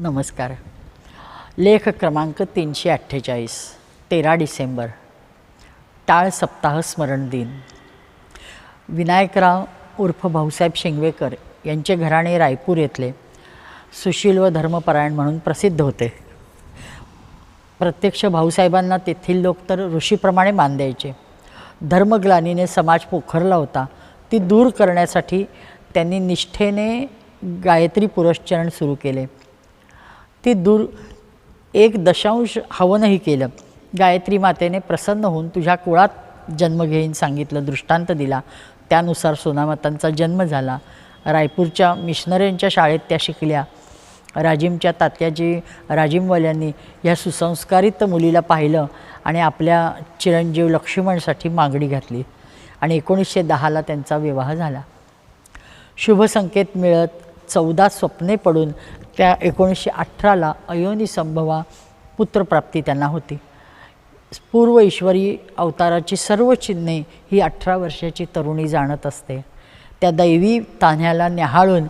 नमस्कार. लेख क्रमांक तीनशे अठ्ठेचाळीस तेरा डिसेंबर. टाळ सप्ताह स्मरण दिन. विनायकराव उर्फ भाऊसाहेब शेंगवेकर यांचे घराणे रायपूर येथले सुशील व धर्मपरायण म्हणून प्रसिद्ध होते. प्रत्यक्ष भाऊसाहेबांना तेथील लोक तर ऋषीप्रमाणे मान द्यायचे. धर्मग्लानीने समाज पोखरला होता. ती दूर करण्यासाठी त्यांनी निष्ठेने गायत्री पुरस्चरण सुरू केले. ती दूर एक दशांश हवनही केलं. गायत्री मातेने प्रसन्न होऊन तुझ्या कुळात जन्म घेईन सांगितलं दृष्टांत दिला. त्यानुसार सोनामातांचा जन्म झाला. रायपूरच्या मिशनऱ्यांच्या शाळेत त्या शिकल्या. राजीमच्या तात्याजी राजीमवाल्यांनी ह्या सुसंस्कारित मुलीला पाहिलं आणि आपल्या चिरंजीव लक्ष्मणसाठी मागणी घातली आणि एकोणीसशे दहाला त्यांचा विवाह झाला. शुभसंकेत मिळत चौदा स्वप्ने पडून त्या एकोणीसशे अठराला अयोनी संभवा पुत्रप्राप्ती त्यांना होती. पूर्व ईश्वरी अवताराची सर्व चिन्हे ही अठरा वर्षाची तरुणी जाणत असते. त्या दैवी तान्ह्याला न्याहाळून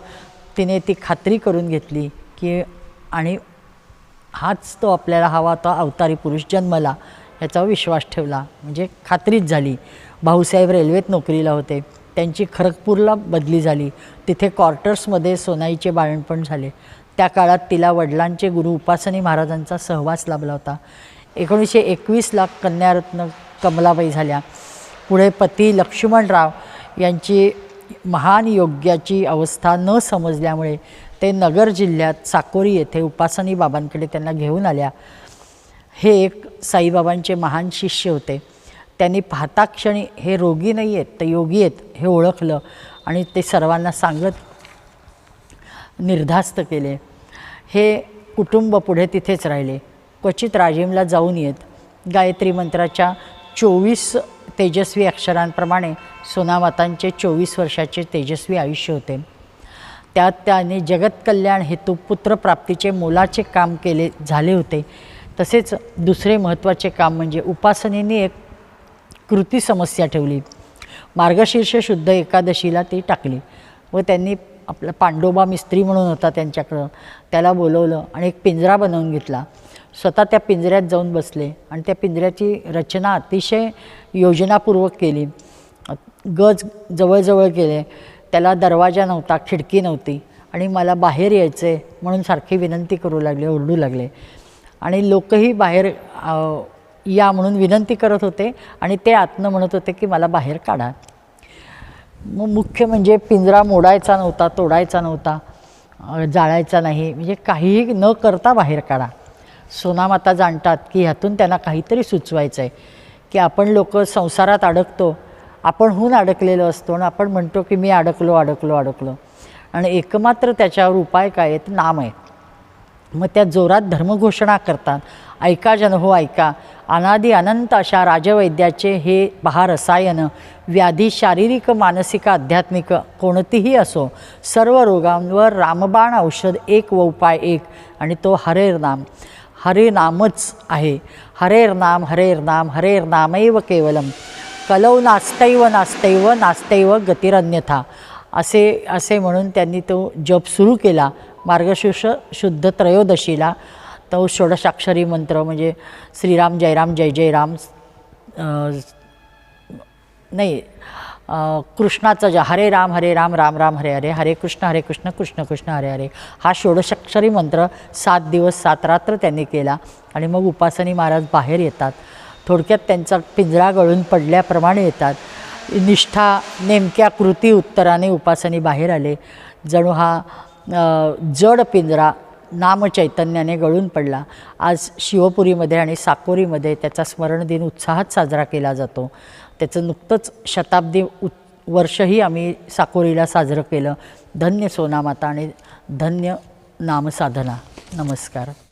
तिने ती खात्री करून घेतली की आणि हाच तो आपल्याला हवा तो अवतारी पुरुष जन्मला याचा विश्वास ठेवला. म्हणजे खात्रीच झाली. भाऊसाहेब रेल्वेत नोकरीला होते. त्यांची खरगपूरला बदली झाली. तिथे क्वार्टर्समध्ये सोनाईचे बाळणपण झाले. त्या काळात तिला वडिलांचे गुरु उपासनी महाराजांचा सहवास लाभला होता. एकोणीसशे एकवीसला कन्यारत्न कमलाबाई झाल्या. पुढे पती लक्ष्मणराव यांची महान योग्याची अवस्था न समजल्यामुळे ते नगर जिल्ह्यात साकोरी येथे उपासनी बाबांकडे त्यांना घेऊन आल्या. हे एक साईबाबांचे महान शिष्य होते. त्यांनी पाहता क्षणी हे रोगी नाही आहेत तर योगी आहेत हे ओळखलं आणि ते सर्वांना सांगत निर्धास्त केले. हे कुटुंब पुढे तिथेच राहिले. क्वचित राजीमला जाऊन येत. गायत्री मंत्राच्या चोवीस तेजस्वी अक्षरांप्रमाणे सोनामातांचे चोवीस वर्षाचे तेजस्वी आयुष्य होते. त्यात त्याने जगतकल्याण हेतू पुत्रप्राप्तीचे मोलाचे काम केले झाले होते. तसेच दुसरे महत्त्वाचे काम म्हणजे उपासनेने एक कृती समस्या ठेवली. मार्गशीर्ष शुद्ध एकादशीला ती टाकली व त्यांनी आपला पांडोबा मिस्त्री म्हणून होता त्यांच्याकडं. त्याला बोलवलं आणि एक पिंजरा बनवून घेतला. स्वतः त्या पिंजऱ्यात जाऊन बसले आणि त्या पिंजऱ्याची रचना अतिशय योजनापूर्वक केली. गज जवळजवळ केले. त्याला दरवाजा नव्हता खिडकी नव्हती आणि मला बाहेर यायचं आहे म्हणून सारखी विनंती करू लागले ओरडू लागले. आणि लोकही बाहेर या म्हणून विनंती करत होते आणि ते आतनं म्हणत होते की मला बाहेर काढा. मग मुख्य म्हणजे पिंजरा मोडायचा नव्हता तोडायचा नव्हता जाळायचा नाही म्हणजे काहीही न करता बाहेर काढा. सोनामाता जाणतात की ह्यातून त्यांना काहीतरी सुचवायचं आहे की आपण लोक संसारात अडकतो आपणहून अडकलेलो असतो आणि आपण म्हणतो की मी अडकलो अडकलो अडकलो. आणि एकमात्र त्याच्यावर उपाय काय आहे तर नाम आहे मग त्या जोरात धर्मघोषणा करतात. ऐका जन हो ऐका. अनादी अनंत अशा राजवैद्याचे हे पहा रसायन व्याधी शारीरिक मानसिक आध्यात्मिक कोणतीही असो सर्व रोगांवर रामबाण औषध एक व उपाय एक आणि तो हरेर नाम. हरे नामच आहे. हरेर नाम हरेर नाम हरेर नामैव केवलम. कलौ नास्तैव नास्तैव नास्तैव गतिरन्यथा. असे असे म्हणून त्यांनी तो जप सुरू केला. मार्गशीर्ष शुद्ध त्रयोदशीला तो षोडशाक्षरी मंत्र म्हणजे श्रीराम जयराम जय जय राम नाही कृष्णाचं कृष्णाचा ज हरे राम हरे राम राम राम हरे हरे हरे कृष्ण हरे कृष्ण कृष्ण कृष्ण हरे हरे हा षोडशाक्षरी मंत्र सात दिवस सात रात्र त्यांनी केला आणि मग उपासनी महाराज बाहेर येतात. थोडक्यात त्यांचा पिंजरा गळून पडल्याप्रमाणे येतात. निष्ठा नेमक्या कृती उत्तराने उपासनी बाहेर आले. जणू हा जड पिंजरा नामचैतन्याने गळून पडला. आज शिवपुरीमध्ये आणि साकोरीमध्ये त्याचा स्मरण दिन उत्साहात साजरा केला जातो. त्याचं नुकतंच शताब्दी उत वर्षही आम्ही साकोरीला साजरं केलं. धन्य सोनामाता आणि धन्य नामसाधना. नमस्कार.